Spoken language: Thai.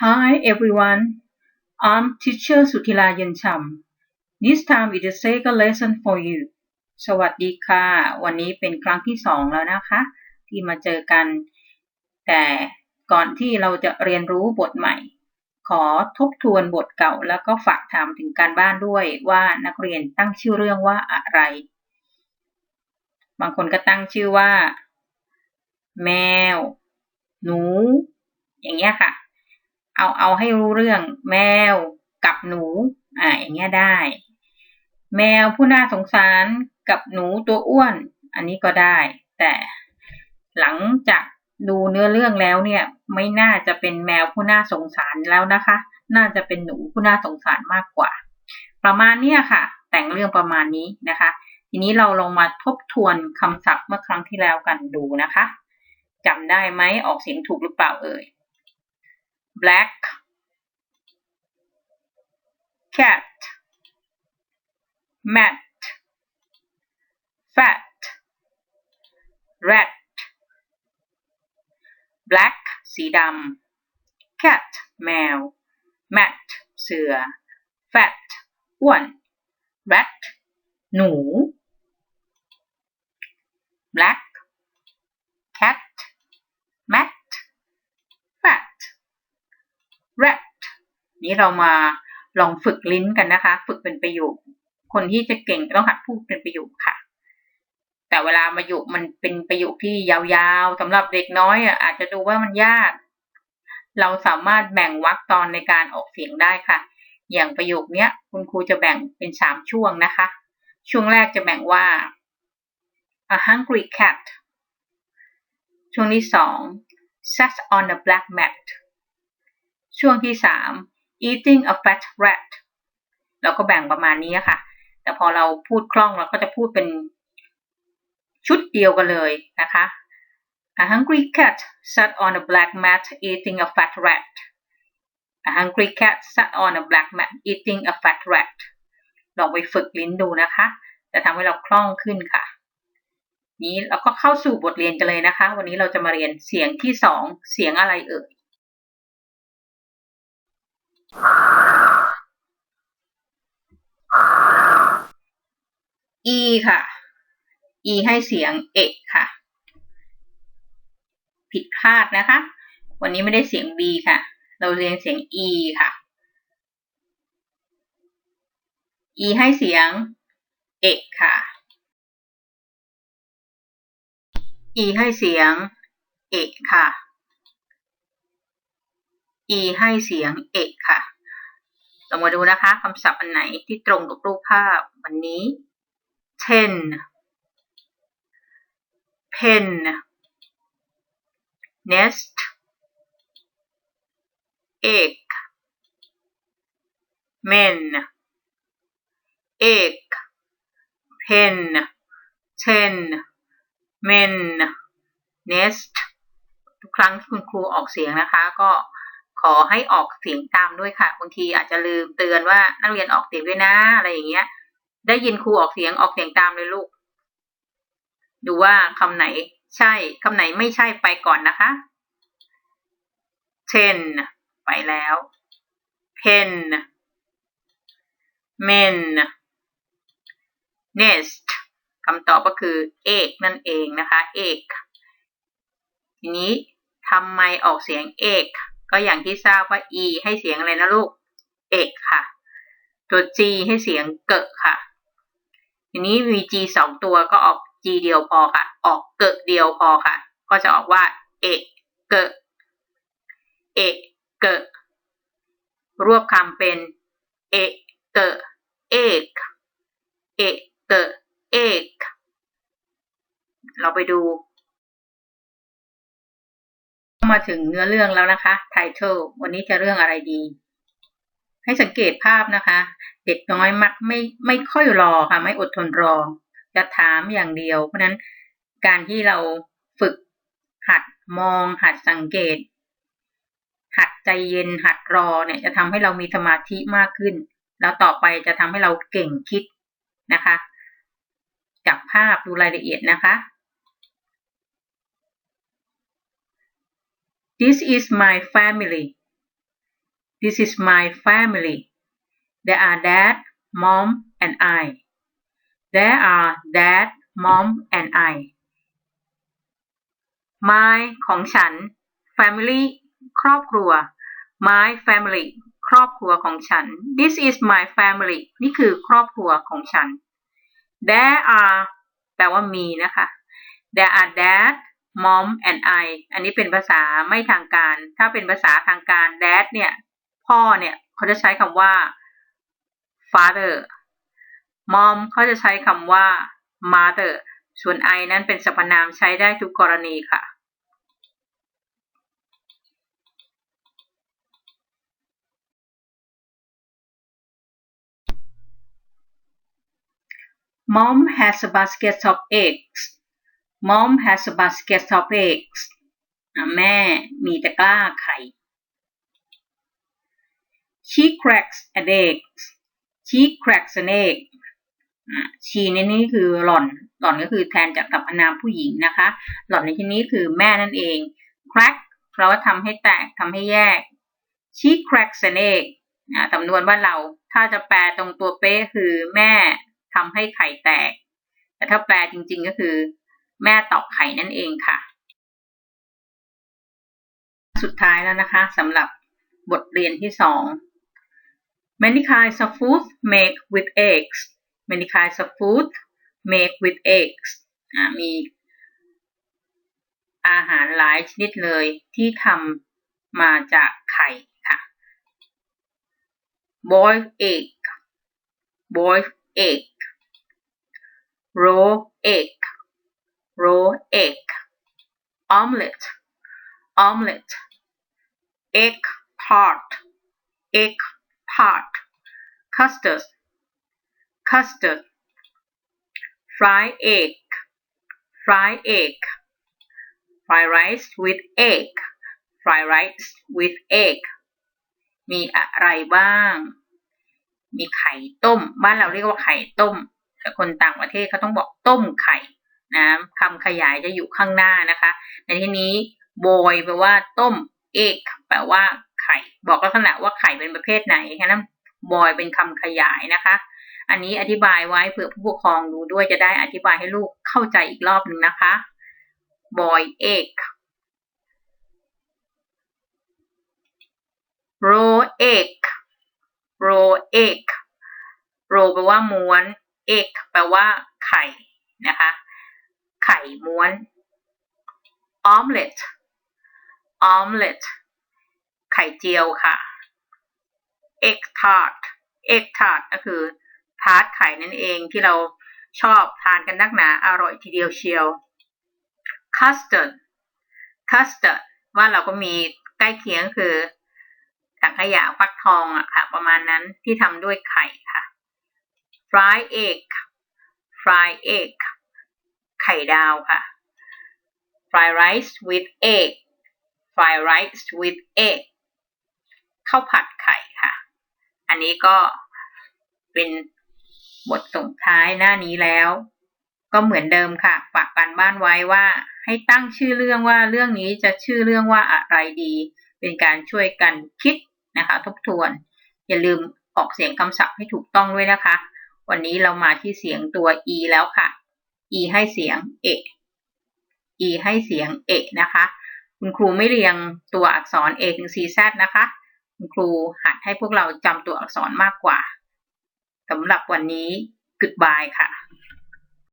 Hi everyone, I'm teacher Sutila Yancham. This time it is second lesson for you. สวัสดีค่ะ วันนี้เป็นครั้งที่สองแล้วนะคะ ที่มาเจอกัน แต่ก่อนที่เราจะเรียนรู้บทใหม่ ขอทบทวนบทเก่าแล้วก็ฝากถามถึงการบ้านด้วยว่านักเรียนตั้งชื่อเรื่องว่าอะไร บางคนก็ตั้งชื่อว่า แมว หนู อย่างเงี้ยค่ะ เอาเอาให้รู้เรื่อง แมวกับหนู อ่าอย่างเงี้ยได้ แมวผู้น่าสงสารกับหนูตัวอ้วน อันนี้ก็ได้ แต่หลังจากดูเนื้อเรื่องแล้วเนี่ย ไม่น่าจะเป็นแมวผู้น่าสงสารแล้วนะคะ น่าจะเป็นหนูผู้น่าสงสารมากกว่า ประมาณเนี้ยค่ะ แต่งเรื่องประมาณนี้นะคะ ทีนี้เราลงมาทบทวนคำศัพท์เมื่อครั้งที่แล้วกันดูนะคะจำได้ไหมออกเสียงถูกหรือเปล่าเอ่ย black cat mat fat rat black สีดำ cat แมว mat เสือ fat อ้วน rat หนู black นี้เรามาลองฝึกลิ้นกันนะคะ ฝึกเป็นประโยค คนที่จะเก่งต้องหัดพูดเป็นประโยคค่ะ แต่เวลาประโยคมันเป็นประโยคที่ยาวๆสำหรับเด็กน้อยอะอาจจะดูว่ามันยาก เราสามารถแบ่งวรรคตอนในการออกเสียงได้ค่ะ อย่างประโยคเนี้ย คุณครูจะแบ่งเป็นสามช่วงนะคะ ช่วงแรกจะแบ่งว่า a hungry cat ช่วงที่สอง sat on a black mat ช่วงที่สาม eating a fat rat เราก็แบ่งประมาณนี้ค่ะ แต่พอเราพูดคล่องเราก็จะพูดเป็นชุดเดียวกันเลยนะคะ A hungry cat sat on a black mat eating a fat rat A hungry cat sat on a black mat eating a fat rat ลองไปฝึกลิ้นดูนะคะ จะทำให้เราคล่องขึ้นค่ะ นี้เราก็เข้าสู่บทเรียนกันเลยนะคะ วันนี้เราจะมาเรียนเสียงที่สองเสียงอะไรเอ่ย e ค่ะ e ให้เสียงเอค่ะ ผิดพลาดนะคะ วันนี้ไม่ได้เสียง b ค่ะ เราเรียนเสียง e ค่ะ e ให้เสียงเอกค่ะ e ให้เสียงเอกค่ะ e ให้เสียงเอกค่ะ เรามาดูนะคะคำศัพท์อันไหนที่ตรงกับรูปภาพวันนี้ ten pen nest egg men egg pen ten men nest ทุกครั้งที่คุณครูออกเสียงนะคะ ก็ ขอให้ออกเสียงตามด้วยค่ะ บางทีอาจจะลืมเตือนว่านักเรียนออกเสียงด้วยนะ อะไรอย่างเงี้ย ได้ยินครูออกเสียงออกเสียงตามเลยลูก ดูว่าคำไหนใช่คำไหนไม่ใช่ไปก่อนนะคะ ten ไปแล้ว pen men nest คำตอบก็คือ egg นั่นเองนะคะ egg ทีนี้ทำไมออกเสียง egg ก็็อย่างที่ทราบว่า e ให้เสียงอะไรนะลูก egg ค่ะ ตัว g ให้เสียงเกะค่ะทีนี้มี g สองตัวก็ออก g เดียวพอค่ะ ออกเกะเดียวพอค่ะ ก็จะออกว่า เอกเกะเอกเกะรวบคำเป็น เอกเกะเอกเอกเกะเอกเราไปดู มาถึงเนื้อเรื่องแล้วนะคะ title วันนี้จะเรื่องอะไรดี ให้สังเกตภาพนะคะ เด็กน้อยมักไม่ไม่ค่อยรอค่ะ ไม่อดทนรอ จะถามอย่างเดียว เพราะนั้นการที่เราฝึกหัดมอง หัดสังเกต หัดใจเย็น หัดรอเนี่ย จะทำให้เรามีสมาธิมากขึ้น แล้วต่อไปจะทำให้เราเก่งคิดนะคะจับภาพดูรายละเอียดนะคะ This is my family this is my family there are dad mom and I there are dad mom and I my ของฉัน family ครอบครัว my family ครอบครัวของฉัน this is my family นี่คือครอบครัวของฉัน there are แปลว่ามีนะคะ there are dad mom and I อันนี้เป็นภาษาไม่ทางการ ถ้าเป็นภาษาทางการ dad เนี่ย พ่อเนี่ยเขาจะใช้คำว่า father mom เขาจะใช้คำว่า mother ส่วน I นั้นเป็นสรรพนามใช้ได้ทุกกรณีค่ะ Mom has a basket of eggs. Mom has a basket of eggs. แม่มีตะกร้าไข่ She cracks an egg. She cracks an egg. อะ she ในนี้คือหล่อน หล่อนก็คือแทนจากสรรพนามผู้หญิงนะคะ หล่อนในที่นี้คือแม่นั่นเอง crack แปลว่าทำให้แตกทำให้แยก she cracks an egg อะสำนวนว่าเราถ้าจะแปลตรงตัวเป๊ะคือแม่ทำให้ไข่แตก แต่ถ้าแปลจริงๆก็คือ แม่ตอกไข่นั่นเองค่ะ สุดท้ายแล้วนะคะสำหรับบทเรียนที่สอง Many kinds of food made with eggs Many kinds of food made with eggs มีอาหารหลายชนิดเลยที่ทำมาจากไข่ค่ะ boiled egg boiled egg raw egg raw egg omelette omelette egg tart egg tart custard custard fried egg fried egg fried rice with egg fried rice with egg มีอะไรบ้าง มีไข่ต้ม บ้านเราเรียกว่าไข่ต้ม แต่คนต่างประเทศเขาต้องบอกต้มไข่ นะคำขยายจะอยู่ข้างหน้านะคะ ในที่นี้ boy แปลว่าต้ม egg แปลว่าไข่ บอกลักษณะว่าไข่เป็นประเภทไหนแค่นั้น boy เป็นคำขยายนะคะ อันนี้อธิบายไว้เผื่อผู้ปกครองดูด้วยจะได้อธิบายให้ลูกเข้าใจอีกรอบหนึ่งนะคะ boy egg raw egg raw egg raw แปลว่าม้วน egg แปลว่าไข่นะคะ ไข่ม้วน omelet omelet ไข่เจียวค่ะ egg tart egg tart ก็คือทาร์ตไข่นั่นเองที่เราชอบทานกันนักหนาอร่อยทีเดียวเชียว custard custard ว่าเราก็มีใกล้เคียงคือถังขยะฟักทองอะค่ะ ประมาณนั้นที่ทำด้วยไข่ค่ะ fry egg fry egg ไข่ดาวค่ะ fry rice with egg fry rice with egg ข้าวผัดไข่ค่ะ อันนี้ก็เป็นบทส่งท้ายหน้านี้แล้ว ก็เหมือนเดิมค่ะ ฝากการบ้านไว้ว่าให้ตั้งชื่อเรื่องว่าเรื่องนี้จะชื่อเรื่องว่าอะไรดี เป็นการช่วยกันคิดนะคะ ทบทวน อย่าลืมออกเสียงคำศัพท์ให้ถูกต้องด้วยนะคะ วันนี้เรามาที่เสียงตัว e แล้วค่ะ e ให้เสียงเอ e ให้เสียงเอนะคะ คุณครูไม่เรียงตัวอักษร a ถึง c z นะคะ คุณครูหัดให้พวกเราจำตัวอักษรมากกว่าสำหรับวันนี้ goodbye ค่ะ